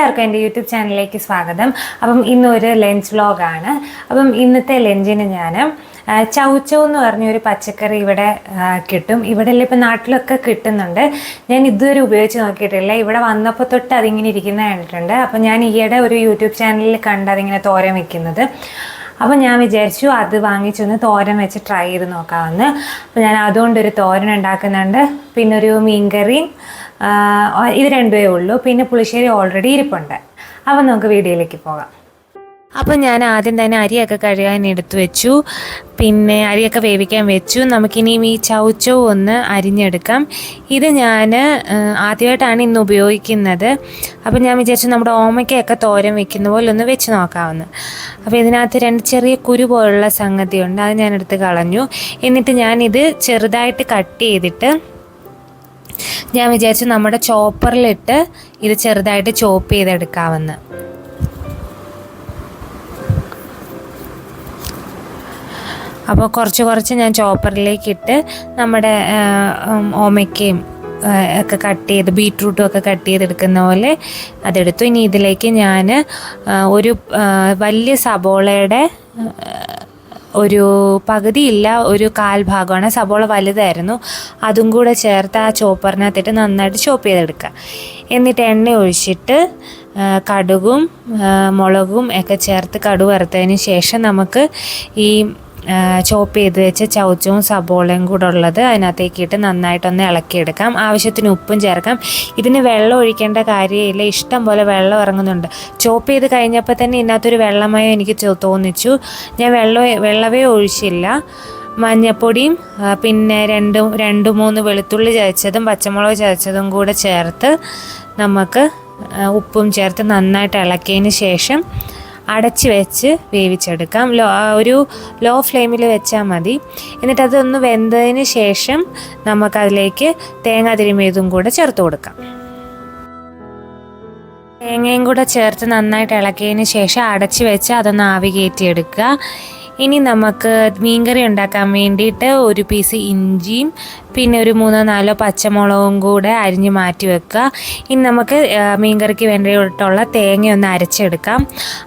എല്ലാവർക്കും എന്റെ യൂട്യൂബ് ചാനലിലേക്ക് സ്വാഗതം. അപ്പം ഇന്നൊരു ലഞ്ച് വ്ലോഗാണ് അപ്പം ഇന്നത്തെ ലഞ്ചിന് ഞാൻ ചൗച്ചോ എന്ന് പറഞ്ഞൊരു പച്ചക്കറി ഇവിടെ കിട്ടും. ഇവിടെ ഇപ്പം നാട്ടിലൊക്കെ കിട്ടുന്നുണ്ട്. ഞാൻ ഇതുവരെ ഉപയോഗിച്ച് നോക്കിയിട്ടില്ല. ഇവിടെ വന്നപ്പോൾ തൊട്ട് അതിങ്ങനെ ഇരിക്കുന്ന കണ്ടിട്ടുണ്ട്. അപ്പം ഞാൻ ഈയിടെ ഒരു യൂട്യൂബ് ചാനലിൽ കണ്ട് അതിങ്ങനെ തോരൻ വെക്കുന്നത്. അപ്പം ഞാൻ വിചാരിച്ചു അത് വാങ്ങിച്ചൊന്ന് തോരൻ വെച്ച് ട്രൈ ചെയ്ത് നോക്കാമെന്ന്. അപ്പം ഞാൻ അതുകൊണ്ടൊരു തോരൻ ഉണ്ടാക്കുന്നുണ്ട്. പിന്നെ ഒരു മീൻകറിയും ഇത് രണ്ടുമേ ഉള്ളൂ. പിന്നെ പുളിശ്ശേരി ഓൾറെഡി ഇരിപ്പുണ്ട്. അപ്പം നമുക്ക് വീഡിയോയിലേക്ക് പോകാം. അപ്പം ഞാൻ ആദ്യം തന്നെ അരിയൊക്കെ കഴുകാൻ എടുത്തു വെച്ചു. പിന്നെ അരിയൊക്കെ വേവിക്കാൻ വെച്ചു. നമുക്കിനി ഈ ചൗച്ചോ ഒന്ന് അരിഞ്ഞെടുക്കാം. ഇത് ഞാൻ ആദ്യമായിട്ടാണ് ഇന്ന് ഉപയോഗിക്കുന്നത്. അപ്പം ഞാൻ വിചാരിച്ചു നമ്മുടെ ഓമയ്ക്കൊക്കെ തോരൻ വെക്കുന്ന പോലെ ഒന്ന് വെച്ച് നോക്കാമെന്ന് അപ്പോൾ ഇതിനകത്ത് രണ്ട് ചെറിയ കുരു പോലുള്ള സംഗതിയുണ്ട്. അത് ഞാൻ എടുത്ത് കളഞ്ഞു. എന്നിട്ട് ഞാനിത് ചെറുതായിട്ട് കട്ട് ചെയ്തിട്ട് ഞാൻ വിചാരിച്ചു നമ്മുടെ ചോപ്പറിലിട്ട് ഇത് ചെറുതായിട്ട് ചോപ്പ് ചെയ്തെടുക്കാമെന്ന്. അപ്പോൾ കുറച്ച് കുറച്ച് ഞാൻ ചോപ്പറിലേക്കിട്ട് നമ്മുടെ ഓമയ്ക്കയും ഒക്കെ കട്ട് ചെയ്ത് ബീട്രൂട്ടും ഒക്കെ കട്ട് ചെയ്തെടുക്കുന്ന പോലെ അതെടുത്തു. ഇനി ഇതിലേക്ക് ഞാൻ ഒരു വലിയ സബോളയുടെ ഒരു പകുതിയില്ല ഒരു കാൽ ഭാഗമാണ്. സബോള വലുതായിരുന്നു. അതും കൂടെ ചേർത്ത് ആ ചോപ്പറിനകത്തിട്ട് നന്നായിട്ട് ചോപ്പ് ചെയ്തെടുക്കുക. എന്നിട്ട് എണ്ണ ഒഴിച്ചിട്ട് കടുകും മുളകും ഒക്കെ ചേർത്ത് കടുക് വറുത്തതിന് ശേഷം നമുക്ക് ഈ ചോപ്പ് ചെയ്ത് വെച്ച ചൗച്ചവും സബോളയും കൂടെ ഉള്ളത് അതിനകത്തേക്ക് ഇട്ട് നന്നായിട്ടൊന്ന് ഇളക്കിയെടുക്കാം. ആവശ്യത്തിന് ഉപ്പും ചേർക്കാം. ഇതിന് വെള്ളം ഒഴിക്കേണ്ട കാര്യമില്ല. ഇഷ്ടം പോലെ വെള്ളം ഇറങ്ങുന്നുണ്ട്. ചോപ്പ് ചെയ്ത് കഴിഞ്ഞപ്പോൾ തന്നെ ഇതിനകത്തൊരു വെള്ളമയോ എനിക്ക് തോന്നിച്ചു. ഞാൻ വെള്ളം വെള്ളമേ ഒഴിച്ചില്ല. മഞ്ഞപ്പൊടിയും പിന്നെ രണ്ട് രണ്ട് മൂന്ന് വെളുത്തുള്ളി ചതച്ചതും പച്ചമുളക് ചതച്ചതും കൂടെ ചേർത്ത് നമുക്ക് ഉപ്പും ചേർത്ത് നന്നായിട്ട് ഇളക്കിയതിന് ശേഷം അടച്ച് വെച്ച് വേവിച്ചെടുക്കാം. ലോ ഒരു ലോ ഫ്ലെയിമിൽ വെച്ചാൽ മതി. എന്നിട്ട് അതൊന്ന് വെന്തതിന് ശേഷം നമുക്കതിലേക്ക് തേങ്ങ തിരുമിയതും കൂടെ ചേർത്ത് കൊടുക്കാം. തേങ്ങയും കൂടെ ചേർത്ത് നന്നായിട്ട് ഇളക്കിയതിന് ശേഷം അടച്ച് വെച്ച് അതൊന്ന് ആവി കയറ്റിയെടുക്കുക ഇനി നമുക്ക് മീൻകറി ഉണ്ടാക്കാൻ വേണ്ടിയിട്ട് ഒരു പീസ് ഇഞ്ചിയും പിന്നെ ഒരു മൂന്നോ നാലോ പച്ചമുളകും കൂടെ അരിഞ്ഞ് മാറ്റി വെക്കുക. ഇനി നമുക്ക് മീൻകറിക്ക് വേണ്ടിയിട്ടുള്ള തേങ്ങ ഒന്ന് അരച്ചെടുക്കാം.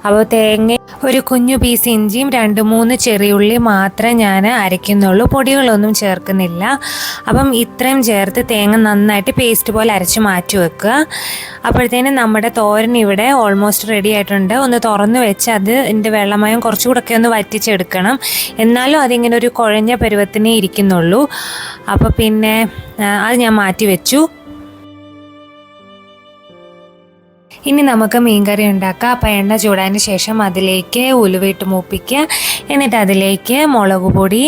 അപ്പോൾ തേങ്ങ ഒരു കുഞ്ഞു പീസ് ഇഞ്ചിയും രണ്ട് മൂന്ന് ചെറിയുള്ളി മാത്രമേ ഞാൻ അരയ്ക്കുന്നുള്ളൂ. പൊടികളൊന്നും ചേർക്കുന്നില്ല. അപ്പം ഇത്രയും ചേർത്ത് തേങ്ങ നന്നായിട്ട് പേസ്റ്റ് പോലെ അരച്ച് മാറ്റി വെക്കുക. അപ്പോഴത്തേനും നമ്മുടെ തോരൻ ഇവിടെ ഓൾമോസ്റ്റ് റെഡി ആയിട്ടുണ്ട്. ഒന്ന് തുറന്ന് വെച്ച് അത് എന്റെ വെള്ളമയം കുറച്ചുകൂടെ ഒന്ന് വറ്റിച്ചെടുക്കണം. എന്നാലും അതിങ്ങനെ ഒരു കുഴഞ്ഞ പരുവത്തിനേ ഇരിക്കുന്നുള്ളൂ. അപ്പോൾ പിന്നെ അത് ഞാൻ മാറ്റി വെച്ചു. ഇനി നമുക്ക് മീൻകറി ഉണ്ടാക്കാം. അപ്പോൾ എണ്ണ ചൂടാതിന് ശേഷം അതിലേക്ക് ഉലുവയിട്ട് മൂപ്പിക്കുക. എന്നിട്ട് അതിലേക്ക് മുളക് പൊടി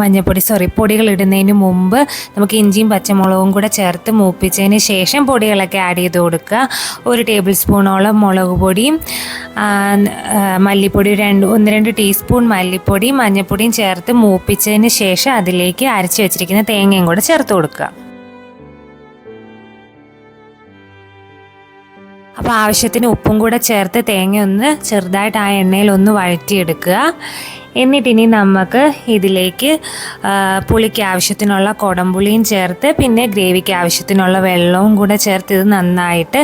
മഞ്ഞൾപ്പൊടി സോറി പൊടികൾ ഇടുന്നതിന് മുമ്പ് നമുക്ക് ഇഞ്ചിയും പച്ചമുളകും കൂടെ ചേർത്ത് മൂപ്പിച്ചതിന് ശേഷം പൊടികളൊക്കെ ആഡ് ചെയ്ത് കൊടുക്കുക. ഒരു ടേബിൾ സ്പൂണോളം മുളക് പൊടിയും മല്ലിപ്പൊടി രണ്ട് ഒന്ന് രണ്ട് ടീസ്പൂൺ മല്ലിപ്പൊടിയും മഞ്ഞൾപ്പൊടിയും ചേർത്ത് മൂപ്പിച്ചതിന് ശേഷം അതിലേക്ക് അരച്ച് വെച്ചിരിക്കുന്ന തേങ്ങയും കൂടെ ചേർത്ത് കൊടുക്കുക. അപ്പോൾ ആവശ്യത്തിന് ഉപ്പും കൂടെ ചേർത്ത് തേങ്ങ ഒന്ന് ചെറുതായിട്ട് ആ എണ്ണയിൽ ഒന്ന് വഴറ്റിയെടുക്കുക. എന്നിട്ടിനി നമുക്ക് ഇതിലേക്ക് പുളിക്ക് ആവശ്യത്തിനുള്ള കുടംപുളിയും ചേർത്ത് പിന്നെ ഗ്രേവിക്ക് ആവശ്യത്തിനുള്ള വെള്ളവും കൂടെ ചേർത്ത് ഇത് നന്നായിട്ട്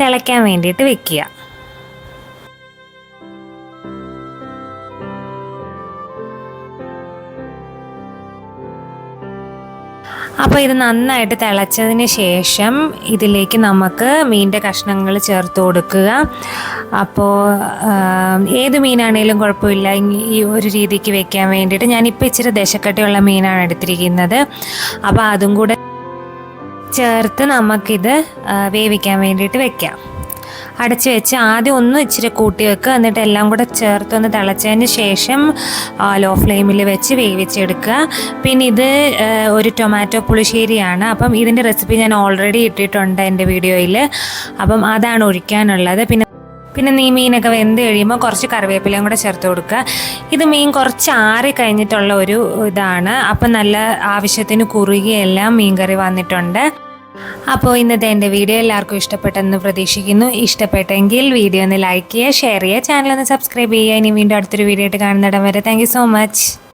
തിളയ്ക്കാൻ വേണ്ടിയിട്ട് വെക്കുക. അപ്പോൾ ഇത് നന്നായിട്ട് തിളച്ചതിന് ശേഷം ഇതിലേക്ക് നമുക്ക് മീനിന്റെ കഷ്ണങ്ങൾ ചേർത്ത് കൊടുക്കുക. അപ്പോൾ ഏത് മീനാണേലും കുഴപ്പമില്ല. ഈ ഒരു രീതിക്ക് വെക്കാൻ വേണ്ടിയിട്ട് ഞാനിപ്പോൾ ഇച്ചിരി ദശക്കട്ടിയുള്ള മീനാണ് എടുത്തിരിക്കുന്നത്. അപ്പോൾ അതും കൂടെ ചേർത്ത് നമുക്കിത് വേവിക്കാൻ വേണ്ടിയിട്ട് വെക്കാം. അടച്ച് വെച്ച് ആദ്യം ഒന്ന് ഇച്ചിരി കൂട്ടി വെക്കുക. എന്നിട്ട് എല്ലാം കൂടെ ചേർത്തൊന്ന് തിളച്ചതിന് ശേഷം ലോ ഫ്ലെയിമിൽ വെച്ച് വേവിച്ചെടുക്കുക. പിന്നെ ഇത് ഒരു ടൊമാറ്റോ പുളിശ്ശേരിയാണ്. അപ്പം ഇതിന്റെ റെസിപ്പി ഞാൻ ഓൾറെഡി ഇട്ടിട്ടുണ്ട് എന്റെ വീഡിയോയിൽ. അപ്പം അതാണ് ഒഴിക്കാനുള്ളത്. പിന്നെ പിന്നെ നീ മീനൊക്കെ വെന്ത് കഴിയുമ്പോൾ കുറച്ച് കറിവേപ്പിലയും കൂടെ ചേർത്ത് കൊടുക്കുക. ഇത് മീൻ കുറച്ച് ആറി കഴിഞ്ഞിട്ടുള്ള ഒരു ഇതാണ്. അപ്പം നല്ല ആവശ്യത്തിന് കുറുകിയെല്ലാം മീൻ കറി വന്നിട്ടുണ്ട്. അപ്പോൾ ഇന്നത്തെ എന്റെ വീഡിയോ എല്ലാവർക്കും ഇഷ്ടപ്പെട്ടെന്ന് പ്രതീക്ഷിക്കുന്നു. ഇഷ്ടപ്പെട്ടെങ്കിൽ വീഡിയോ ഒന്ന് ലൈക്ക് ചെയ്യുക ഷെയർ ചെയ്യുക ചാനൽ ഒന്ന് സബ്സ്ക്രൈബ് ചെയ്യുക. ഇനി വീണ്ടും അടുത്തൊരു വീഡിയോ ആയിട്ട് കാണുന്നിടം വരെ. Thank so much